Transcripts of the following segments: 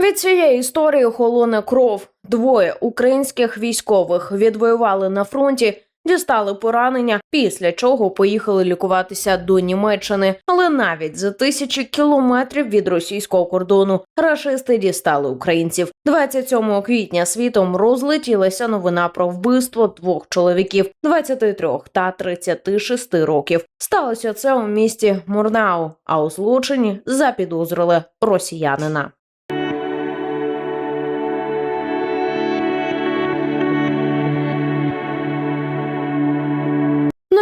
Від цієї історії холоне кров. Двоє українських військових відвоювали на фронті, дістали поранення, після чого поїхали лікуватися до Німеччини. Але навіть за тисячі кілометрів від російського кордону рашисти дістали українців. 27 квітня світом розлетілася новина про вбивство двох чоловіків 23 та 36 років. Сталося це у місті Мурнау, а у злочині запідозрили росіянина.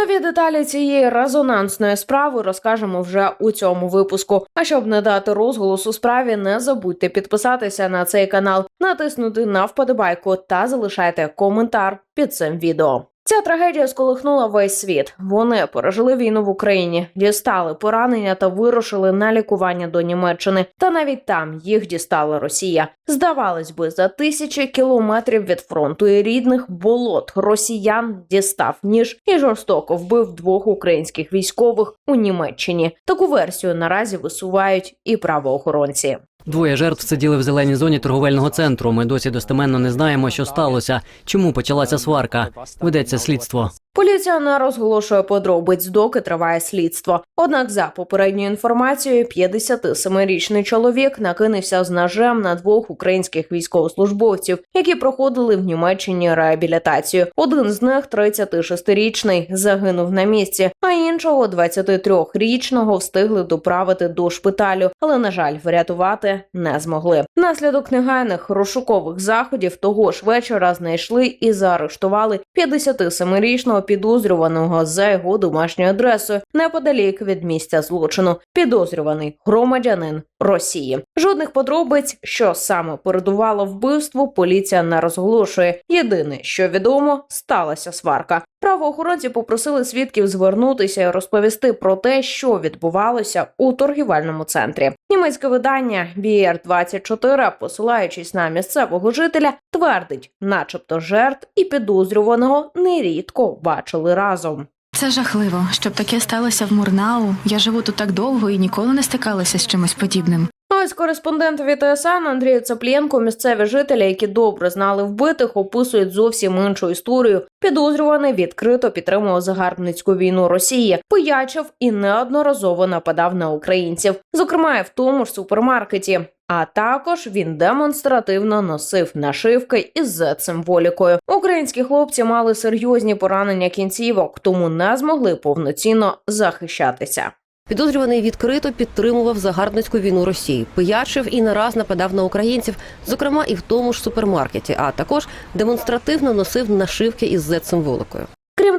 Нові деталі цієї резонансної справи розкажемо вже у цьому випуску. А щоб не дати розголосу справі, не забудьте підписатися на цей канал, натиснути на вподобайку та залишайте коментар під цим відео. Ця трагедія сколихнула весь світ. Вони пережили війну в Україні, дістали поранення та вирушили на лікування до Німеччини. Та навіть там їх дістала Росія. Здавалось би, за тисячі кілометрів від фронту і рідних болот росіян дістав ніж і жорстоко вбив двох українських військових у Німеччині. Таку версію наразі висувають і правоохоронці. Двоє жертв сиділи в зеленій зоні торговельного центру. Ми досі достеменно не знаємо, що сталося, чому почалася сварка. Ведеться слідство. Поліція не розголошує подробиць, доки триває слідство. Однак, за попередньою інформацією, 57-річний чоловік накинувся з ножем на двох українських військовослужбовців, які проходили в Німеччині реабілітацію. Один з них, 36-річний, загинув на місці, а іншого 23-річного встигли доправити до шпиталю, але на жаль, врятувати не змогли. Внаслідок негайних розшукових заходів того ж вечора знайшли і заарештували 57-річного підозрюваного за його домашньою адресою неподалік від місця злочину. Підозрюваний громадянин Росії. Жодних подробиць, що саме передувало вбивству, поліція не розголошує. Єдине, що відомо, сталася сварка. Правоохоронці попросили свідків звернутися і розповісти про те, що відбувалося у торгівельному центрі. Німецьке видання BR24, посилаючись на місцевого жителя, твердить, начебто жертв і підозрюваного нерідко бачили разом. Це жахливо, щоб таке сталося в Мурнау. Я живу тут так довго і ніколи не стикалася з чимось подібним. Ось кореспондент ВТСН Андрій Цаплєнко, місцеві жителі, які добре знали вбитих, описують зовсім іншу історію. Підозрюваний відкрито підтримував загарбницьку війну Росії, пиячив і неодноразово нападав на українців, зокрема і в тому ж супермаркеті. А також він демонстративно носив нашивки із Z-символікою. Українські хлопці мали серйозні поранення кінцівок, тому не змогли повноцінно захищатися. Підозрюваний відкрито підтримував загарбницьку війну Росії, пиячив і не раз нападав на українців, зокрема і в тому ж супермаркеті, а також демонстративно носив нашивки із Z-символикою.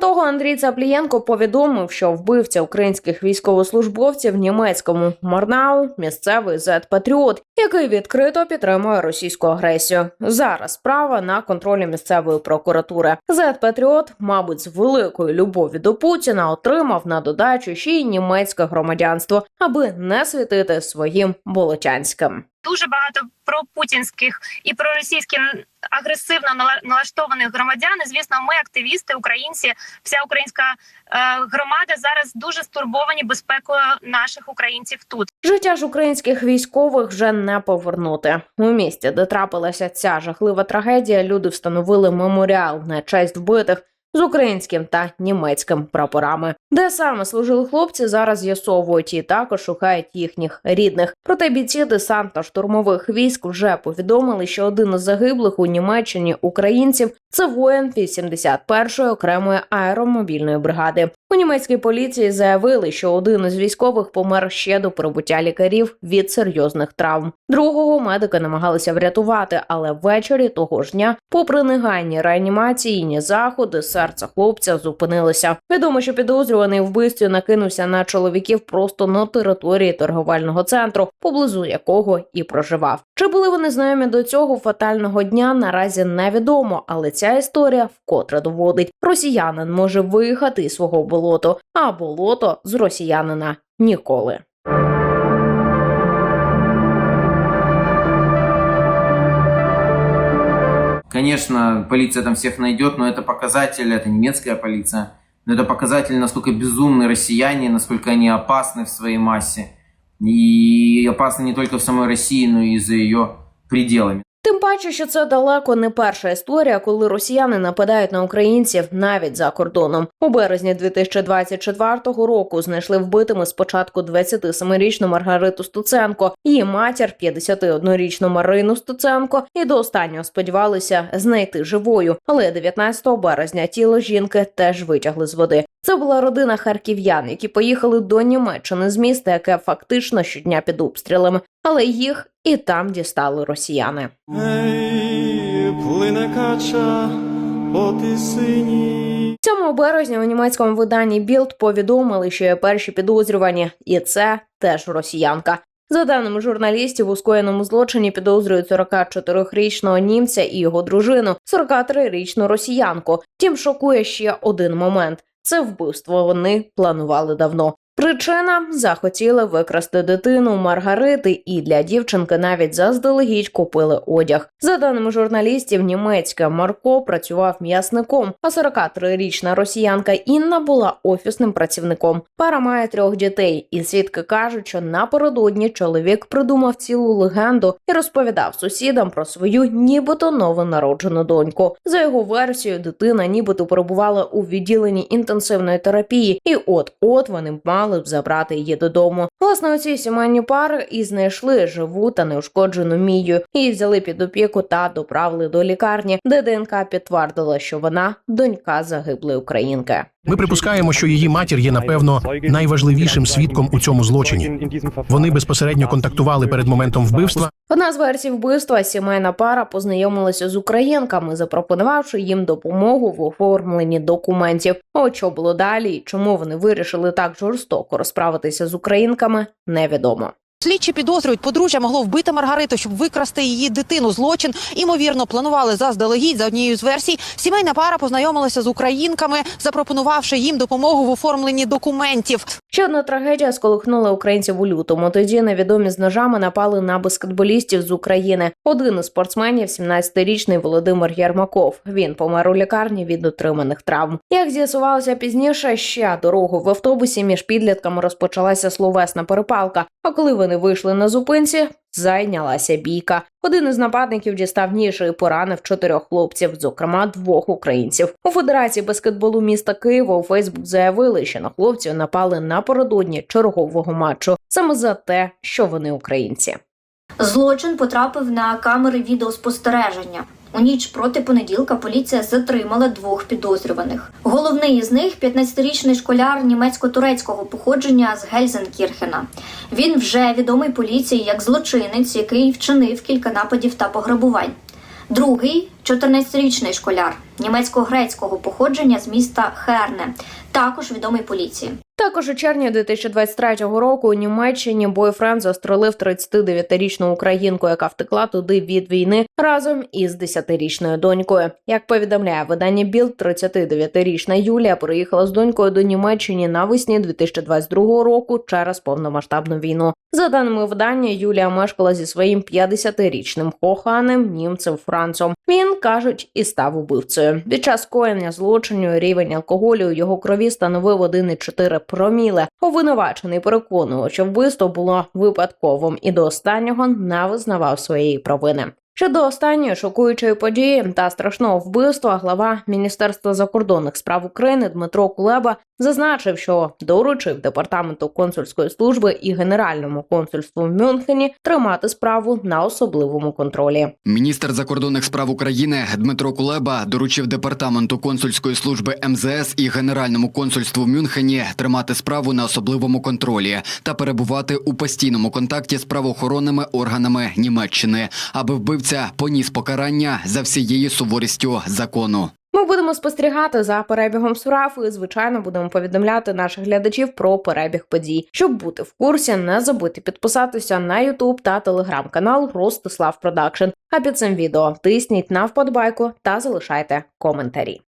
Того, Андрій Цаплієнко повідомив, що вбивця українських військовослужбовців німецькому Марнау місцевий зет-патріот, який відкрито підтримує російську агресію. Зараз справа на контролі місцевої прокуратури. Зет-патріот, мабуть, з великою любові до Путіна отримав на додачу ще й німецьке громадянство, аби не світити своїм болотянським. Дуже багато пропутінських і проросійських агресивно нала- налаштованих громадян. І, звісно, ми, активісти, українці, вся українська е, громада зараз дуже стурбовані безпекою наших українців тут. Життя ж українських військових вже не повернути. У місті, де трапилася ця жахлива трагедія, люди встановили меморіал на честь вбитих з українським та німецьким прапорами. Де саме служили хлопці, зараз з'ясовують і також шукають їхніх рідних. Проте бійці десанта штурмових військ вже повідомили, що один із загиблих у Німеччині українців це воїн 81-ї окремої аеромобільної бригади. У німецькій поліції заявили, що один із військових помер ще до прибуття лікарів від серйозних травм. Другого медики намагалися врятувати, але ввечері того ж дня, попри негайні реанімаційні заходи, серце хлопця зупинилося. Відомо, що підозрюваний вбивстві накинувся на чоловіків просто на території торговельного центру, поблизу якого і проживав. Чи були вони знайомі до цього фатального дня? Наразі невідомо, але ця історія вкотре доводить: росіянин може виїхати із свого болоту, а болото з росіянина ніколи. Конечно, полиция там всех найдет, но это показатель, это немецкая полиция, но это показатель, насколько безумны россияне, насколько они опасны в своей массе. И опасны не только в самой России, но и за ее пределами. Тим паче, що це далеко не перша історія, коли росіяни нападають на українців навіть за кордоном. У березні 2024 року знайшли вбитими спочатку 27-річну Маргариту Стуценко, її матір 51-річну Марину Стуценко, і до останнього сподівалися знайти живою. Але 19 березня тіло жінки теж витягли з води. Це була родина харків'ян, які поїхали до Німеччини з міста, яке фактично щодня під обстрілами, але їх і там дістали росіяни. Ей, плине кача по тисині. 7 березня у німецькому виданні Білд повідомили, що є перші підозрювані, і це теж росіянка. За даними журналістів, у скоєному злочині підозрюють 44-річного німця і його дружину, 43-річну росіянку. Тім шокує ще один момент: це вбивство вони планували давно. Причина захотіли викрасти дитину Маргарити, і для дівчинки навіть заздалегідь купили одяг. За даними журналістів, німецьке Марко працював м'ясником, а 43-річна росіянка Інна була офісним працівником. Пара має трьох дітей, і свідки кажуть, що напередодні чоловік придумав цілу легенду і розповідав сусідам про свою нібито новонароджену доньку. За його версією, дитина нібито перебувала у відділенні інтенсивної терапії, і от-от вони мали б забрати її додому. Власне, оці сімейні пари і знайшли живу та неушкоджену мію. Її взяли під опіку та доправили до лікарні, де ДНК підтвердила, що вона донька загиблої українки. Ми припускаємо, що її матір є напевно найважливішим свідком у цьому злочині. Вони безпосередньо контактували перед моментом вбивства. Одна з версій вбивства сімейна пара познайомилася з українками, запропонувавши їм допомогу в оформленні документів. От що було далі, і чому вони вирішили так жорстоко розправитися з українками, невідомо. Слідчі підозрюють, подружжя могло вбити Маргариту, щоб викрасти її дитину. Злочин імовірно планували заздалегідь. За однією з версій, сімейна пара познайомилася з українками, запропонувавши їм допомогу в оформленні документів. Ще одна трагедія сколихнула українців у лютому. Тоді невідомі з ножами напали на баскетболістів з України. Один із спортсменів, 17-річний Володимир Єрмаков. Він помер у лікарні від отриманих травм. Як з'ясувалося пізніше, ще дорогу в автобусі між підлітками розпочалася словесна перепалка. А коли вони вийшли на зупинці, зайнялася бійка. Один із нападників дістав ніж і поранив чотирьох хлопців, зокрема двох українців. У Федерації баскетболу міста Києва у Фейсбук заявили, що на хлопців напали напередодні чергового матчу саме за те, що вони українці. Злочин потрапив на камери відеоспостереження. У ніч проти понеділка поліція затримала двох підозрюваних. Головний із них 15-річний школяр німецько-турецького походження з Гельзенкірхена. Він вже відомий поліції як злочинець, який вчинив кілька нападів та пограбувань. Другий 14-річний школяр німецько-грецького походження з міста Херне, також відомий поліції. Також у червні 2023 року у Німеччині бойфренд застрелив 39-річну українку, яка втекла туди від війни разом із 10-річною донькою. Як повідомляє видання Білд, 39-річна Юлія приїхала з донькою до Німеччини навесні 2022 року через повномасштабну війну. За даними видання, Юлія мешкала зі своїм 50-річним коханим німцем Францом. Він кажуть і став убивцею. Під час коєння злочиню рівень алкоголю у його крові становив 1,4 проміле. Обвинувачений переконував, що вбивство було випадковим і до останнього не визнавав своєї провини. Щодо останньої шокуючої події та страшного вбивства, глава Міністерства закордонних справ України Дмитро Кулеба зазначив, що доручив департаменту консульської служби і генеральному консульству в Мюнхені тримати справу на особливому контролі. Міністр закордонних справ України Дмитро Кулеба доручив департаменту консульської служби МЗС і генеральному консульству в Мюнхені тримати справу на особливому контролі та перебувати у постійному контакті з правоохоронними органами Німеччини, аби вбивця поніс покарання за всією суворістю закону. Ми будемо спостерігати за перебігом сурафу і, звичайно, будемо повідомляти наших глядачів про перебіг подій. Щоб бути в курсі, не забудьте підписатися на Ютуб та телеграм-канал Ростислав Продакшн. А під цим відео тисніть на вподобайку та залишайте коментарі.